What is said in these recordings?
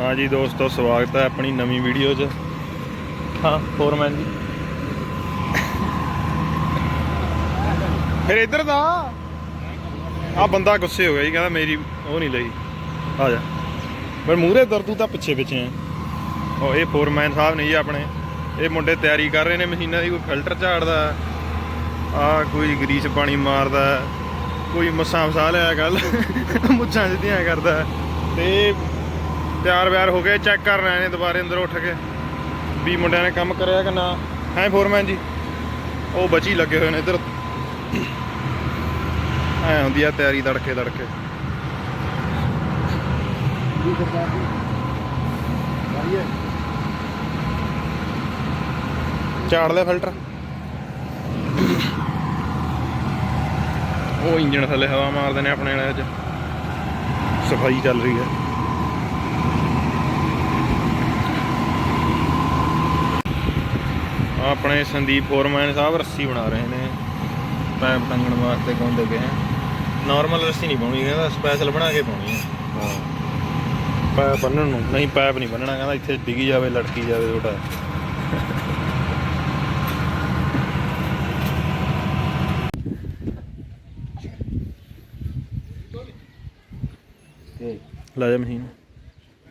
ਹਾਂਜੀ ਦੋਸਤੋ, ਸਵਾਗਤ ਹੈ ਆਪਣੀ ਨਵੀਂ ਵੀਡੀਓ 'ਚ। ਹਾਂ ਫੋਰਮੈਨ ਜੀ। ਫਿਰ ਇੱਧਰ ਦਾ ਆ ਬੰਦਾ ਗੁੱਸੇ ਹੋ ਗਿਆ ਜੀ, ਕਹਿੰਦਾ ਮੇਰੀ ਉਹ ਨਹੀਂ ਲਈ। ਆ ਜਾ। ਪਰ ਮੂਹਰੇ ਦਰਦੂ ਤਾਂ ਪਿੱਛੇ ਪਿੱਛੇ ਆ ਉਹ ਇਹ ਫੋਰਮੈਨ ਸਾਹਿਬ ਨਹੀਂ ਜੀ ਆਪਣੇ। ਇਹ ਮੁੰਡੇ ਤਿਆਰੀ ਕਰ ਰਹੇ ਨੇ ਮਸ਼ੀਨਾਂ ਦੀ, ਕੋਈ ਫਿਲਟਰ ਝਾੜਦਾ, ਆ ਕੋਈ ਗਰੀਸ ਪਾਣੀ ਮਾਰਦਾ, ਕੋਈ ਮੱਸਾਂ ਫਸਾ ਲਿਆ ਕੱਲ ਮੁੱਛਾਂ ਸਿੱਧੀਆਂ ਕਰਦਾ। ਤੇ ਤਿਆਰ ਵਿਆਰ ਹੋ ਗਏ ਚੈੱਕ ਕਰ ਰਹੇ ਨੇ ਦੁਬਾਰੇ ਅੰਦਰ ਉੱਠ ਕੇ। ਵੀ ਮੁੰਡਿਆਂ ਨੇ ਕੰਮ ਕਰਿਆ ਕਿ ਨਾ? ਹੈ ਫੋਰਮੈਨ ਜੀ? ਉਹ ਬਚੀ ਲੱਗੇ ਹੋਏ ਨੇ ਇੱਧਰ। ਐ ਹੁੰਦੀ ਆ ਤਿਆਰੀ ਤੜਕੇ ਤੜਕੇ। ਝਾੜ ਲਿਆ ਫਿਲਟਰ ਉਹ ਇੰਜਣ ਥੱਲੇ ਹਵਾ ਮਾਰਦੇ ਨੇ ਆਪਣੇ ਵਾਲੇ ਅੱਜ ਸਫ਼ਾਈ ਚੱਲ ਰਹੀ ਹੈ। ਆਪਣੇ ਸੰਦੀਪ ਫੋਰਮੈਨ ਸਾਹਿਬ ਰੱਸੀ ਬਣਾ ਰਹੇ ਨੇ। ਪੈਪ ਟੰਗਣ ਵਾਸਤੇ ਕਹਿੰਦੇ ਪਏ ਆ। ਨਾਰਮਲ ਰੱਸੀ ਨਹੀਂ ਪਾਉਣੀ ਕਹਿੰਦਾ ਸਪੈਸ਼ਲ ਬਣਾ ਕੇ ਪਾਉਣੀ ਹੈ। ਪੈਪ ਬੰਨਣ ਨੂੰ। ਨਹੀਂ ਪੈਪ ਨਹੀਂ ਬੰਨਣਾ ਕਹਿੰਦਾ ਇੱਥੇ ਡਿੱਗੀ ਜਾਵੇ ਲਟਕੀ ਜਾਵੇ ਤੁਹਾਡਾ। ਲੈ ਜਾ ਮਸ਼ੀਨ।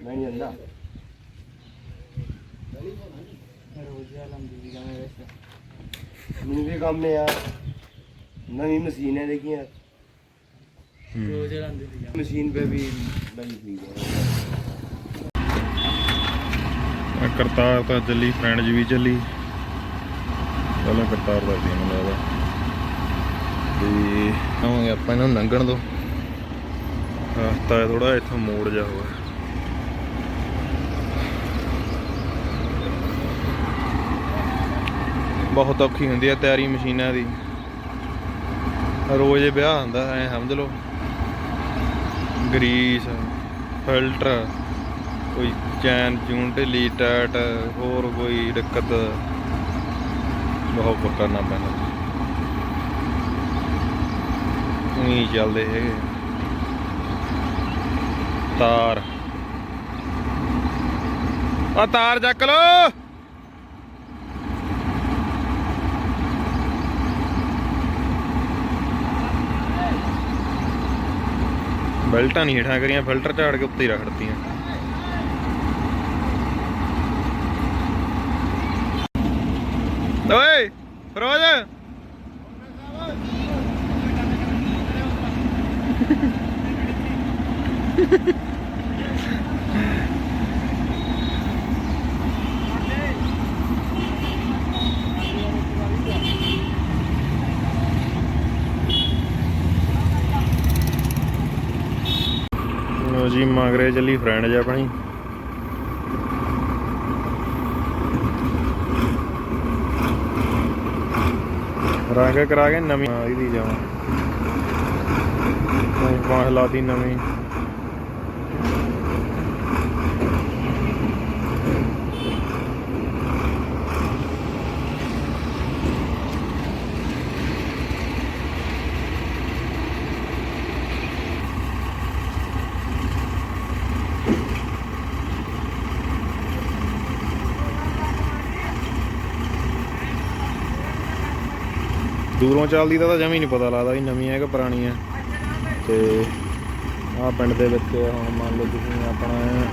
ਨਹੀਂ ਜਾਂਦਾ ਮੈਨੂੰ ਵੀ ਕੰਮ ਨੇ ਯਾਰ ਨਵੀਂ ਮਸ਼ੀਨ ਹੈ ਦੇਖੀ ਯਾਰ मशीन पे भी लगी हुई है ਆਹ ਕਰਤਾਰ ਤਾਂ ਚੱਲੀ ਫਰੈਂਡ ਜੀ ਵੀ ਚੱਲੀ ਪਹਿਲਾਂ ਕਰਤਾਰ ਦਾ ਸੀ ਮੈਨੂੰ ਲੱਗਦਾ ਤੇ ਆਵਾਂਗੇ ਆਪਾਂ ਇਹਨਾਂ ਨੂੰ ਲੰਘਣ ਦੋ ਰਸਤਾ ਥੋੜਾ ਇੱਥੋਂ ਮੋੜ ਜਾ ਹੋਇਆ ਬਹੁਤ ਔਖੀ ਹੁੰਦੀ ਹੈ ਤਿਆਰੀ ਮਸ਼ੀਨਾਂ ਦੀ। ਰੋਜ਼ ਵਿਆਹ ਹੁੰਦਾ, ਐ ਸਮਝ ਲਓ। ਗਰੀਸ, ਫਿਲਟਰ, ਕੋਈ ਚੈਨ, ਚੂਨ, ਢਿੱਲੀ, ਟਾਟ, ਹੋਰ ਕੋਈ ਦਿੱਕਤ। ਬਹੁਤ ਕਰਨਾ ਪੈਂਦਾ। ਨਹੀਂ ਚੱਲਦੇ ਹੈਗੇ। ਤਾਰ। ਆ ਤਾਰ ਚੱਕ ਲੋ ਬੈਲਟਾਂ ਨਹੀਂ ਹੇਠਾਂ ਕਰੀਆਂ ਫਿਲਟਰ ਝਾੜ ਕੇ ਉੱਤੇ ਹੀ ਰੱਖ ਦਿੱਤੀਆਂ ਓਏ ਫਰੋਜ਼ ਲੋ ਜੀ, ਮਗਰੇ ਚੱਲੀ ਫਰੈਂਡ ਜੀ ਆਪਣੀ। ਰੰਗ ਕਰਾ ਕੇ ਨਵੀਂ ਆ ਇਹਦੀ ਜਾਵਾਂ ਕੋਈ ਲਾਤੀ ਨਵੀਂ। ਦੂਰੋਂ ਚੱਲਦੀ ਤਾਂ ਤਾਂ ਜਮੀ ਨਹੀਂ ਪਤਾ ਲੱਗਦਾ ਵੀ ਨਵੀਂ ਹੈ ਕਿ ਪੁਰਾਣੀ ਹੈ। ਤੇ ਆਹ ਪਿੰਡ ਦੇ ਵਿੱਚ ਹੁਣ ਮੰਨ ਲਓ ਤੁਸੀਂ ਆਪਣਾ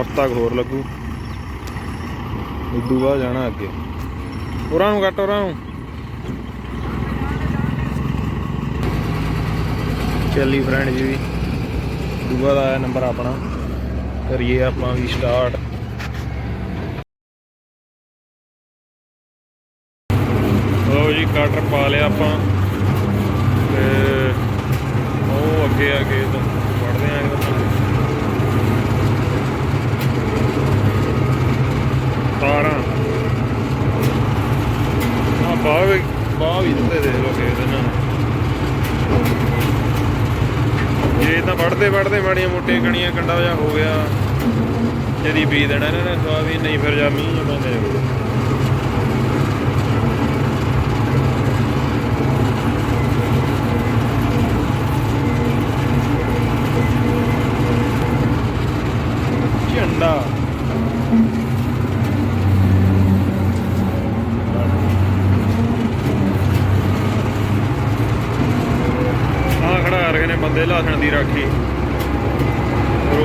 ਹਫਤਾ ਕੁ ਹੋਰ ਲੱਗੂ। ਇਦੋਂ ਬਾਅਦ ਜਾਣਾ ਅੱਗੇ। ਉਰਾਂ ਨੂੰ ਕੱਟ ਉਰਾਂ ਨੂੰ। ਚੱਲੀ ਫਰੈਂਡ ਜੀ ਵੀ। ਦੂਆ ਦਾ ਆਇਆ ਨੰਬਰ ਆਪਣਾ। ਕਰੀਏ ਆਪਾਂ ਵੀ ਸਟਾਰਟ ਗਾਟਰ ਪਾ ਲਿਆ ਆਪਾਂ। ਤੇ ਉਹ ਅੱਗੇ ਆ ਕੇ ਤਾਂ ਵੜਦੇ ਆਂ ਤਾਰਾਂ। ਆ ਬਾਹਰ ਬਾਹਰ ਵੀ ਦਿੰਦੇ ਦੇ ਲੋਕੇ ਇਹਦੇ ਨਾਲ ਜੇ ਤਾਂ ਵੜਦੇ ਵੜਦੇ ਮਾੜੀਆਂ ਮੋਟੀਆਂ ਕਣੀਆਂ, ਕੰਡਾ ਜਾ ਹੋ ਗਿਆ। ਜਦੀ ਬੀ ਦੇਣਾ ਇਹਨਾਂ ਨੇ ਸਵਾ ਵੀ ਨਹੀਂ, ਫਿਰ ਜਾ ਮੀਂਹ ਪੈਂਦੇ ਨੇ।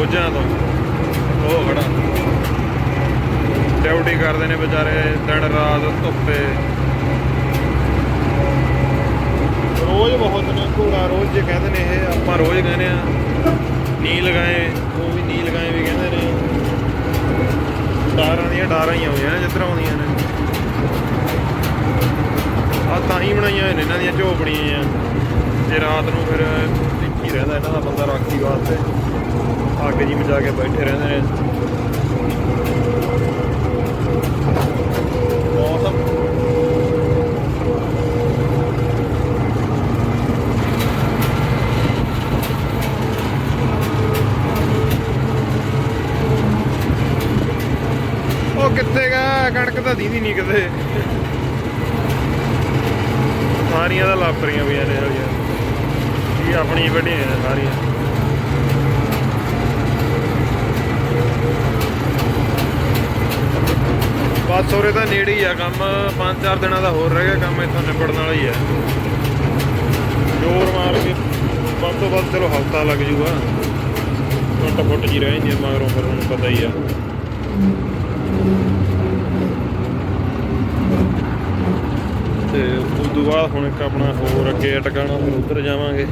ਰੋਜ਼ਾਂ ਤੋਂ। ਉਹ ਖੜਾ। ਡਿਊਟੀ ਕਰਦੇ ਨੇ ਵਿਚਾਰੇ ਦਿਨ ਰਾਤ ਧੁੱਪੇ। ਰੋਜ਼ ਬਹੁਤ ਨੇ ਘੋੜਾ ਰੋਜ਼ ਜੇ ਕਹਿੰਦੇ ਨੇ ਇਹ। ਆਪਾਂ ਰੋਜ਼ ਕਹਿੰਦੇ ਆ ਨੀ ਲਗਾਏ ਉਹ ਵੀ ਨੀ ਲਗਾਏ ਵੀ ਕਹਿੰਦੇ ਨੇ। ਡਾਰਾਂ ਦੀਆਂ ਡਾਰਾਂ ਹੀ ਆਉਂਦੀਆਂ ਨੇ ਜਿੱਧਰ ਆਉਂਦੀਆਂ ਨੇ। ਆ ਤਾਂ ਹੀ ਬਣਾਈਆਂ ਹੋਈਆਂ ਨੇ ਇਹਨਾਂ ਦੀਆਂ ਝੋਪੜੀਆਂ ਆ ਤੇ ਰਾਤ ਨੂੰ ਫਿਰ ਹੀ ਰਹਿੰਦਾ ਇਹਨਾਂ ਦਾ ਬੰਦਾ ਰਾਖੀ ਵਾਸਤੇ। ਅੱਗ ਜੀ ਮਚਾ ਕੇ ਬੈਠੇ ਰਹਿੰਦੇ ਨੇ। ਉਹ ਕਿੱਥੇ ਗਾ? ਕਣਕ ਤਾਂ ਦੀਦੀ ਨਹੀਂ ਕਿਤੇ। ਸਾਰੀਆਂ ਦਾ ਲਾਪਰੀਆਂ ਪਈਆਂ ਨੇ ਹਲੀਆਂ ਇਹ ਆਪਣੀ ਵੱਡੀਆਂ ਨੇ ਸਾਰੀਆਂ। ਸੋਰੇ ਹੋਰੇ ਤਾਂ ਨੇੜੇ ਹੀ ਆ ਕੰਮ, ਪੰਜ ਚਾਰ ਦਿਨਾਂ ਦਾ ਹੋਰ ਰਹਿ ਗਿਆ ਕੰਮ ਇੱਥੋਂ ਨਿਬੜਨ ਵਾਲਾ ਹੀ ਆ। ਜੋਰ ਮਾਰ ਕੇ ਵੱਧ ਤੋਂ ਵੱਧ ਚਲੋ ਹਫਤਾ ਲੱਗ ਜੂਗਾ। ਟੁੱਟ ਫੁੱਟ ਜੀ ਰਹਿ ਜਾਂਦੀ ਮਗਰੋਂ ਫਿਰ ਹੁਣ ਪਤਾ ਹੀ ਆ। ਤੇ ਉਸ ਤੋਂ ਬਾਅਦ ਹੁਣ ਇੱਕ ਆਪਣਾ ਹੋਰ ਅੱਗੇ ਟਿਕਾਣਾ ਫਿਰ ਉੱਧਰ ਜਾਵਾਂਗੇ।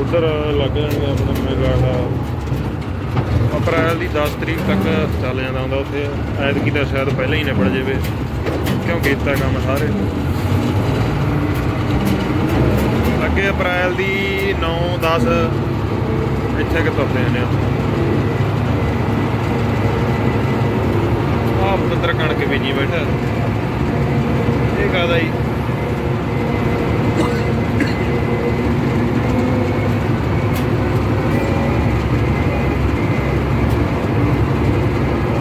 ਉੱਧਰ ਲੱਗ ਜਾਣਗੇ ਆਪਣਾ ਮੈਨੂੰ ਲੱਗਦਾ ਅਪ੍ਰੈਲ ਦੀ 10 ਤਰੀਕ ਤੱਕ ਚੱਲ ਜਾਂਦਾ ਹੁੰਦਾ ਉੱਥੇ। ਐਤਕੀ ਤਾਂ ਸ਼ਾਇਦ ਪਹਿਲਾਂ ਹੀ ਨਿਬੜ ਜਾਵੇ। ਕਿਉਂ ਕੀਤਾ ਕੰਮ ਸਾਰੇ। ਅੱਗੇ ਅਪ੍ਰੈਲ ਦੀ 9 10 ਇੱਥੇ ਕਿ ਤੁਰਦੇ ਨੇ ਆਪ ਪਤੰਦਰ ਕਣਕ ਬੀਜੀ ਬੈਠਾ। ਇਹ ਕਾਦਾ ਜੀ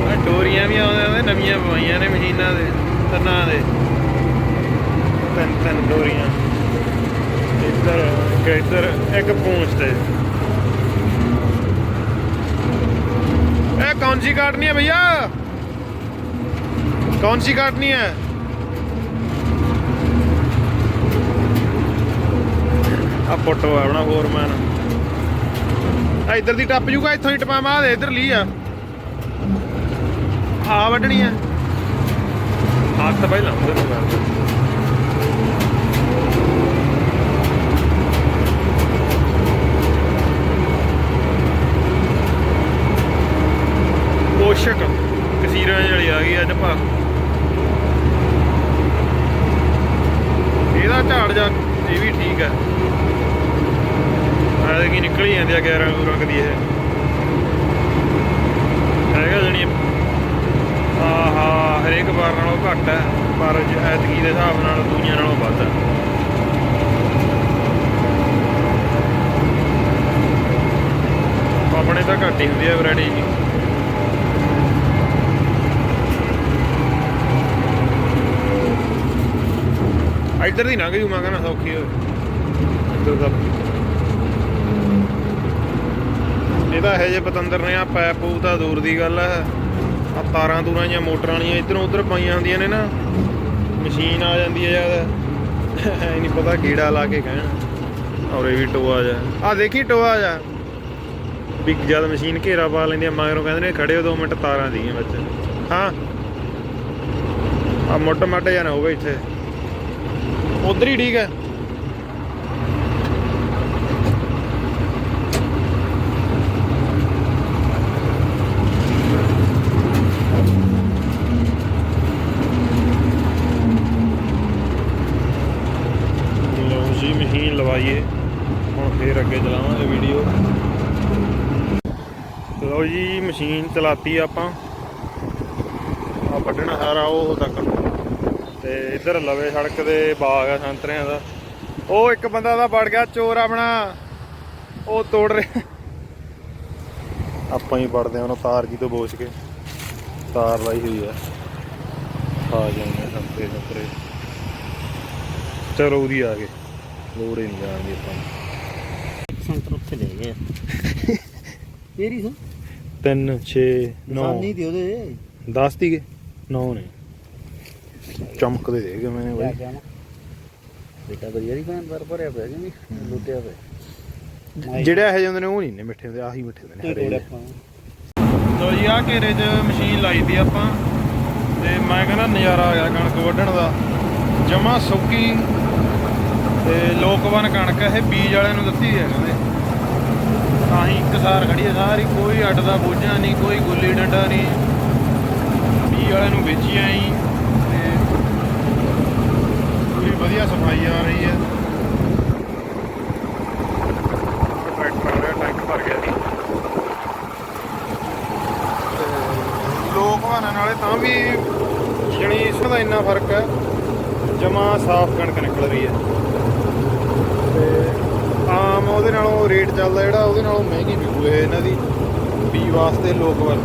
ਆ ਡੋਰੀਆਂ ਵੀ ਆਉਂਦੇ ਆਉਂਦੇ ਨਵੀਆਂ ਪਵਾਈਆਂ ਨੇ ਮਸ਼ੀਨਾਂ ਦੇ ਤੰਨਾਂ ਦੇ ਤਿੰਨ ਤਿੰਨ ਡੋਰੀਆਂ ਇੱਧਰ ਇੱਕ ਇੱਧਰ ਇੱਕ ਪੂੰਛ ਤੇ ਇਹ ਕੌਣ ਸੀ ਕਾਟਨੀ ਹੈ ਭਈਆ कौन सी काटनी है ਆ ਫੋਟੋ ਆ ਆਪਣਾ ਫੋਰਮੈਨ ਆ ਇੱਧਰ ਦੀ ਟੱਪ ਜੂਗਾ ਇੱਥੋਂ ਹੀ ਟਪਾਵਾਂ ਆ ਦੇ ਇੱਧਰ ਲਈ ਆ ਆ ਵੱਢਣੀ ਆ। ਹੱਥ ਪਹਿਲਾਂ ਉਧਰ ਨੂੰ ਕਰ ਪੋਸ਼ਕ ਕਸੀਰਾਂ ਵਾਲੀ ਆ ਗਈ ਅੱਜ ਭਾ ਇਹਦਾ ਝਾੜ ਜਾ ਇਹ ਵੀ ਠੀਕ ਹੈ ਆਹ ਕੀ ਨਿਕਲ ਹੀ ਜਾਂਦੇ ਆ 11 ਰੰਗ ਦੀ ਇਹ ਹੈਗਾ ਜਣੀ ਆਹਾ ਹਰੇਕ ਵਾਰ ਨਾਲੋਂ ਘੱਟ ਹੈ ਪਰ ਜ- ਐਤਕੀ ਦੇ ਹਿਸਾਬ ਨਾਲ ਦੂਜੀਆਂ ਨਾਲੋਂ ਵੱਧ ਹੈ ਆਪਣੇ ਤਾਂ ਘੱਟ ਹੀ ਹੁੰਦੀ ਹੈ ਵੈਰਾਈਟੀ ਜੀ। ਇੱਧਰ ਦੀ ਨਾ ਜੂ, ਮੈਂ ਕਹਿੰਦਾ ਸੌਖੀ ਹੋਵੇ ਇੱਧਰ ਦਾ। ਇਹਦਾ ਇਹ ਜੇ ਪਤੰਦਰ ਨੇ ਆ ਪੈਪ ਪੂ ਤਾਂ ਦੂਰ ਦੀ ਗੱਲ ਹੈ ਆ ਤਾਰਾਂ ਤੂਰਾਂ ਜਾਂ ਮੋਟਰਾਂ ਵਾਲੀਆਂ ਇੱਧਰੋਂ ਉਧਰ ਪਾਈਆਂ ਹੁੰਦੀਆਂ ਨੇ ਨਾ। ਮਸ਼ੀਨ ਆ ਜਾਂਦੀ ਹੈ ਜਦ ਇਹ ਨਹੀਂ ਪਤਾ ਕੀੜਾ ਲਾ ਕੇ ਕਹਿਣ। ਔਰ ਇਹ ਵੀ ਟੋਆ ਜਾ ਆ ਦੇਖੀ ਟੋਆ ਜਾ ਵੀ ਜਦ ਮਸ਼ੀਨ ਘੇਰਾ ਪਾ ਲੈਂਦੀ ਆ, ਮਗਰੋਂ ਕਹਿੰਦੇ ਨੇ ਖੜੇ ਹੋ 2 ਮਿੰਟ ਤਾਰਾਂ ਦੀਆਂ ਵਿੱਚ। ਹਾਂ। ਆ ਮੋਟਾ ਮਾਟਾ ਜਾਣਾ ਹੋਵੇ ਇੱਥੇ। ਉਧਰ ਹੀ ਠੀਕ ਹੈ। ਲਓ ਮਸ਼ੀਨ ਲਵਾਈਏ। ਹੁਣ ਫੇਰ ਅੱਗੇ ਚਲਾਵਾਂਗੇ ਵੀਡੀਓ ਲਓ ਜੀ, ਮਸ਼ੀਨ ਚਲਾਤੀ ਆਪਾਂ। ਆ ਵੱਢਣਾ ਸਾਰਾ ਉਹ ਤੱਕ। ਤੇ ਇੱਧਰ ਲਵੇ ਸੜਕ ਦੇ ਬਾਗ ਆ ਸੰਤਰਿਆਂ ਦਾ। ਉਹ ਇੱਕ ਬੰਦਾ ਦਾ ਵੜ ਗਿਆ, ਚੋਰ ਆਪਣਾ। ਉਹ ਤੋੜ ਰਿਹਾ। ਆਪਾਂ ਹੀ ਵੜਦੇ ਹਾਂ ਉਹਨੂੰ ਤਾਰ ਜੀ ਤੋਂ ਬੋਚ ਕੇ। ਤਾਰ ਲਾਈ ਹੋਈ ਆ। ਆ ਜਾਂਦੇ ਸੰਤਰੇ ਸੰਤਰੇ ਚਲੋ ਉਹਦੀ ਆ ਗਏ। ਲੋੜ ਹੀ ਨਹੀਂ ਜਾਣ ਦੀ ਆਪਾਂ ਨੂੰ। ਸੰਤਰ ਉੱਥੇ ਲੈ ਗਏ ਤੇਰੀ ਸੋ? 3 6 9 ਨਿਸ਼ਾਨੀ ਤੇ ਉਹਦੇ। 10 ਤੀਗੇ 9 ਨੇ। ਚਮਕਦੇ ਦੇ ਗਏ ਮੈਨੇ ਬਾਈ। ਬੇਟਾ ਵਧੀਆ ਦੀ ਭੈਣ ਦਰ ਭਰਿਆ ਪਿਆ ਕਿ ਨਹੀਂ? ਲੁੱਟਿਆ ਪਿਆ। ਜਿਹੜੇ ਇਹੋ ਜਿਹੇ ਹੁੰਦੇ ਨੇ ਉਹ ਨਹੀਂ ਨੇ ਮਿੱਠੇ ਹੁੰਦੇ ਆਹੀ ਮਿੱਠੇ ਹੁੰਦੇ ਨੇ ਲੋ ਜੀ ਆ ਘੇਰੇ 'ਚ ਮਸ਼ੀਨ ਲਾਈ ਦੀ ਆਪਾਂ। ਤੇ ਮੈਂ ਕਹਿੰਦਾ ਨਜ਼ਾਰਾ ਆ ਗਿਆ ਕਣਕ ਵੱਢਣ ਦਾ। ਜਮਾ ਸੁੱਕੀ ਤੇ ਲੋਕਵਨ ਕਣਕ ਇਹ ਬੀਜ ਵਾਲਿਆਂ ਨੂੰ ਦਿੱਤੀ ਹੈ ਕਹਿੰਦੇ ਤਾਂ ਹੀ ਕਿਸਾਰ ਖੜੀ ਹੈ, ਸਾਰੀ ਕੋਈ ਅੱਡ ਦਾ ਬੋਝਾ ਨਹੀਂ, ਕੋਈ ਗੁੱਲੀ ਡੰਡਾ ਨਹੀਂ। ਬੀਜ ਵਾਲਿਆਂ ਨੂੰ ਵੇਚੀ ਆਈ ਤੇ ਪੂਰੀ ਵਧੀਆ ਸਫ਼ਾਈ ਆ ਰਹੀ ਹੈ। ਟਰੈਕਟਰ ਭਰ ਗਿਆ ਸੀ ਲੋਕ ਵਾਹਨਾਂ ਨਾਲੇ ਤਾਂ ਵੀ ਜਣੀ ਇਸ ਦਾ ਇੰਨਾ ਫ਼ਰਕ ਹੈ, ਜਮਾ ਸਾਫ਼ ਕਣਕ ਨਿਕਲ ਰਹੀ ਹੈ। ਤੇ ਆਮ ਉਹਦੇ ਨਾਲੋਂ ਰੇਟ ਚੱਲਦਾ ਜਿਹੜਾ, ਉਹਦੇ ਨਾਲੋਂ ਮਹਿੰਗੀ ਵਿਕੂ ਇਹ ਇਹਨਾਂ ਦੀ ਬੀ ਵਾਸਤੇ ਲੋਕ ਵਾਲ।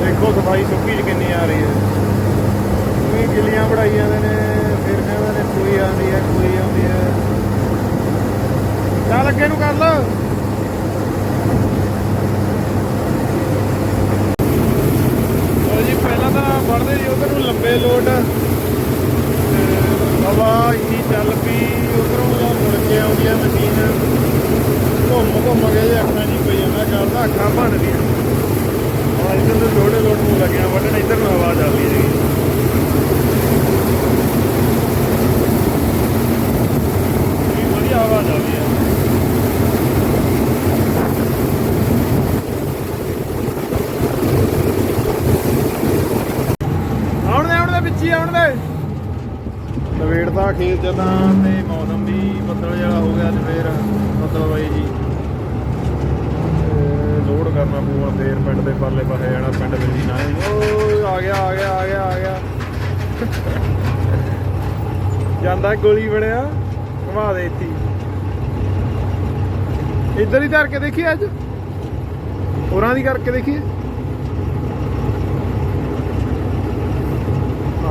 ਦੇਖੋ ਸਫ਼ਾਈ ਸੁੱਕੀ ਚ ਕਿੰਨੀ ਆ ਰਹੀ ਹੈ। ਕੋਈ ਗਿੱਲੀਆਂ ਬੜਾਈ ਨੇ, ਫਿਰ ਕਹਿੰਦੇ ਨੇ ਕੋਈ ਆਉਂਦੀ ਹੈ, ਕੋਈ ਆਉਂਦੀ ਹੈ। ਚੱਲ ਅੱਗੇ ਨੂੰ ਕਰ ਲਓ ਜੀ ਪਹਿਲਾਂ ਤਾਂ ਵੜਦੇ ਸੀ, ਉਧਰ ਨੂੰ ਲੰਬੇ ਲੋਡ ਹਵਾ ਇੰਨੀ ਚੱਲ ਪਈ, ਉਧਰੋਂ ਉਹ ਮੁੜ ਕੇ ਆਉਂਦੀ ਹੈ ਮਸ਼ੀਨ ਘੁੰਮ ਘੁੰਮ ਕੇ ਜੇ ਅੱਖਾਂ ਨਹੀਂ ਪਈ ਜਾਂਦਾ ਕਰਦਾ ਅੱਖਾਂ ਭੰਨਦੀਆਂ। ਆ ਇੱਧਰ ਤੋਂ ਲੋੜੇ ਲੋਡ ਨੂੰ ਲੱਗਿਆ, ਵੱਢਣ ਇੱਧਰ ਨੂੰ ਆਵਾਜ਼ ਚੱਲਦੀ ਹੈਗੀ। ਵੀ ਵਧੀਆ ਹਵਾ ਚੱਲਦੀ ਹੈ ਆਉਣ ਦੇ ਆਉਣ ਆਉਣ ਦੇ? ਨਵੇੜਦਾ ਖੇਤ ਜਦਾਂ ਤੇ ਮੌਸਮ ਵੀ ਬੱਦਲ ਜਿਹੜਾ ਹੋ ਗਿਆ ਅੱਜ ਫੇਰ ਮਤਲਬ ਆਈ ਜੀ। ਲੋਡ ਕਰਨਾ ਪਊਗਾ ਫੇਰ ਪਿੰਡ ਦੇ ਪਰਲੇ ਪਾਸੇ ਜਾਣਾ ਪਿੰਡ ਵਿੱਚ ਨਾ ਓ ਆ ਗਿਆ ਆ ਗਿਆ ਆ ਗਿਆ ਆ ਗਿਆ। ਜਾਂਦਾ ਗੋਲੀ ਬਣਿਆ, ਘੁਮਾ ਦੇ ਇੱਥੇ। ਇੱਧਰ ਹੀ ਧਰ ਕੇ ਦੇਖੀ ਅੱਜ? ਹੋਰਾਂ ਦੀ ਕਰਕੇ ਦੇਖੀਏ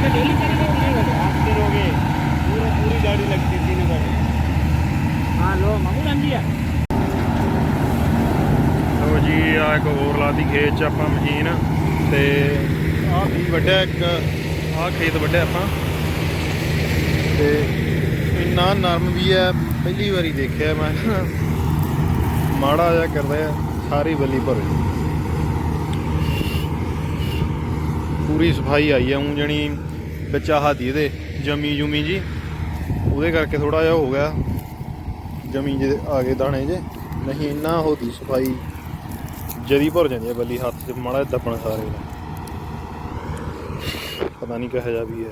वो ये तो डेली करेंगे नहीं घटे आठ दिन हो गए पूरा पूरी गाड़ी लगती थी तीनों गाड़ी हाँ लो मामू राम जी ਲਓ ਜੀ ਆ ਇੱਕ ਹੋਰ ਲਾਤੀ ਖੇਤ ਚ ਆਪਾਂ ਮਸ਼ੀਨ ਤੇ ਆਹ ਵੀ ਵੱਡਿਆ ਇੱਕ ਆਹ ਖੇਤ ਵੱਡਿਆ ਆਪਾਂ ਤੇ ਇੰਨਾ ਨਰਮ ਵੀ ਹੈ ਪਹਿਲੀ ਵਾਰੀ ਦੇਖਿਆ ਮੈਂ ਮਾੜਾ ਜਿਹਾ ਕਰਦਾ ਆ ਸਾਰੀ ਬੱਲੀ ਭਰ ਪੂਰੀ ਸਫਾਈ ਆਈ ਆ ਉਂ ਜਣੀ ਵਿੱਚ ਆਹ ਦੀ ਇਹਦੇ ਜਮੀ ਜੁਮੀ ਜੀ। ਉਹਦੇ ਕਰਕੇ ਥੋੜਾ ਜਿਹਾ ਹੋ ਗਿਆ। ਜਮੀ ਜੇ ਆ ਗਏ ਦਾਣੇ ਜੇ। ਨਹੀਂ, ਇੰਨਾ ਹੋਦੀ ਸਫ਼ਾਈ ਜਰੀ ਭਰ ਜਾਂਦੀ ਹੈ ਬੱਲੀ ਹੱਥ 'ਚ, ਮਾੜਾ ਜਿਹਾ ਦੱਬਣ ਸਾਰੇ ਦਾ। ਪਤਾ ਨਹੀਂ ਕਿਹੋ ਜਿਹਾ ਵੀ ਹੈ।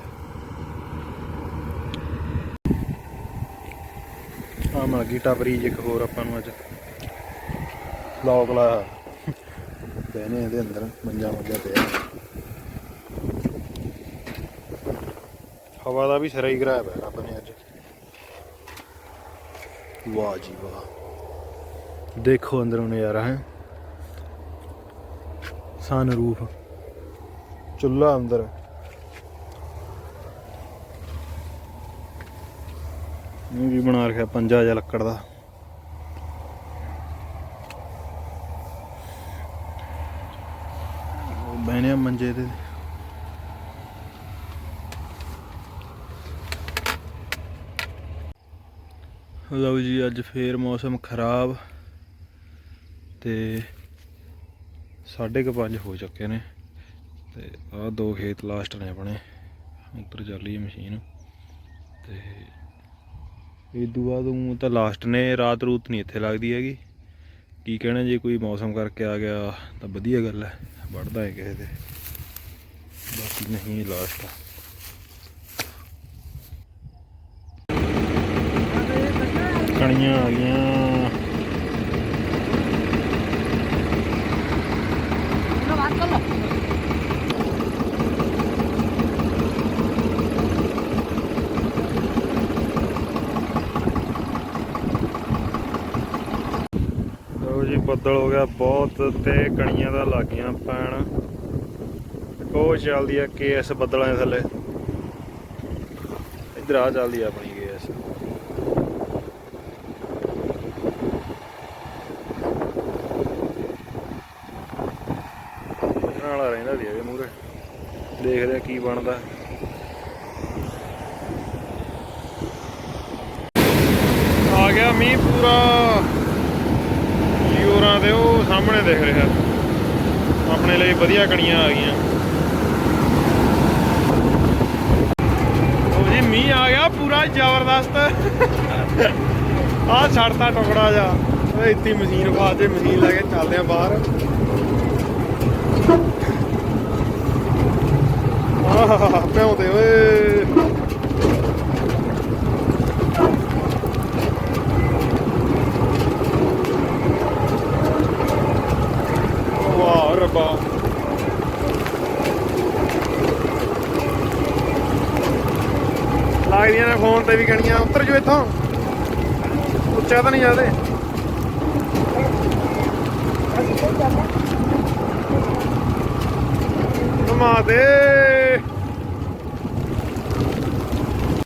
ਆ ਮਿਲ ਗਈ ਟਾਬਰੀ ਇੱਕ ਹੋਰ ਆਪਾਂ ਨੂੰ ਅੱਜ ਲੌਕ ਲਾਇਆ ਬਹਿਨੇ ਇਹਦੇ ਅੰਦਰ ਮੰਜਾ ਮੰਜਾ ਪਿਆ। ਹਵਾ ਦਾ ਵੀ ਸਿਰਾ ਹੀ ਕਰਾਇਆ ਪਿਆ ਰੱਬ ਨੇ ਅੱਜ। ਵਾਹ ਜੀ ਵਾਹ। ਦੇਖੋ ਅੰਦਰੋਂ ਨਜ਼ਾਰਾ ਹੈ। ਸਨ ਰੂਫ ਚੁੱਲ੍ਹਾ ਅੰਦਰ। ਇਹ ਵੀ ਬਣਾ ਰੱਖਿਆ ਪੰਜਾ ਜਿਹਾ ਲੱਕੜ ਦਾ ਉਹ ਬਹਿਨੇ ਆ ਮੰਜੇ ਤੇ ਲਓ ਜੀ, ਅੱਜ ਫੇਰ ਮੌਸਮ ਖਰਾਬ ਤੇ ਸਾਢੇ ਕੁ ਪੰਜ ਹੋ ਚੁੱਕੇ ਨੇ ਤੇ ਆਹ ਦੋ ਖੇਤ ਲਾਸਟ ਨੇ ਆਪਣੇ ਉੱਤਰ ਚੱਲੀ ਮਸ਼ੀਨ ਤੇ ਇਹ ਬਾਅਦ ਊਂ ਤਾਂ ਲਾਸਟ ਨੇ, ਰਾਤ ਰੂਤ ਨਹੀਂ ਇੱਥੇ ਲੱਗਦੀ ਹੈਗੀ। ਕੀ ਕਹਿਣਾ, ਜੇ ਕੋਈ ਮੌਸਮ ਕਰਕੇ ਆ ਗਿਆ ਤਾਂ ਵਧੀਆ ਗੱਲ ਹੈ ਵੜਦਾ ਹੈ ਕਿਸੇ ਦੇ ਬਾਕੀ ਨਹੀਂ ਲਾਸਟ ਆ। ਕਣੀਆਂ ਆ ਗਈਆਂ। ਲੋ ਜੀ ਬੱਦਲ ਹੋ ਗਿਆ ਬਹੁਤ ਤੇ ਕਣੀਆਂ ਦਾ ਲੱਗੀਆਂ ਪੈਣ। ਕੋ ਚੱਲਦੀ ਆ ਕੇਐਸ ਬੱਦਲਾਂ ਦੇ ਥੱਲੇ। ਇਧਰ ਆ ਚੱਲਦੀ ਆ ਆਪਣੀ ਕੇਐਸ ਵਾਲਾ ਰਹਿੰਦਾ ਦੀ ਇਹਦੇ ਮੂਰੇ ਦੇਖਦੇ ਆ ਕੀ ਬਣਦਾ ਆ ਗਿਆ, ਮੀਂਹ ਪੂਰਾ ਯੂਰਾਂ ਦੇ ਉਹ ਸਾਹਮਣੇ ਦਿਖ ਰਿਹਾ। ਆਪਣੇ ਲਈ ਵਧੀਆ ਕਣੀਆਂ ਆ ਗਈਆਂ। ਉਹ ਜੀ ਮੀਂਹ ਆ ਗਿਆ, ਪੂਰਾ ਜ਼ਬਰਦਸਤ। ਆ ਛੱਡਤਾ ਟੁਕੜਾ ਜਾ। ਓਏ ਮਸ਼ੀਨ ਪਾ ਤੇ ਮਸ਼ੀਨ ਲੈ ਕੇ ਚੱਲਦੇ ਆ ਬਾਹਰ। ਆਹ ਪਿਆਉਂਦੇ ਓਏ ਵਾਹ ਰੱਬਾ ਲੱਗਦੀਆਂ ਨੇ ਫੋਨ ਤੇ ਵੀ ਗਣੀਆਂ ਉੱਤਰ ਜੋ ਇੱਥੋਂ। ਉੱਚਾ ਤਾਂ ਨਹੀਂ ਜਾਂਦੇ। ਘੁਮਾ ਦੇ।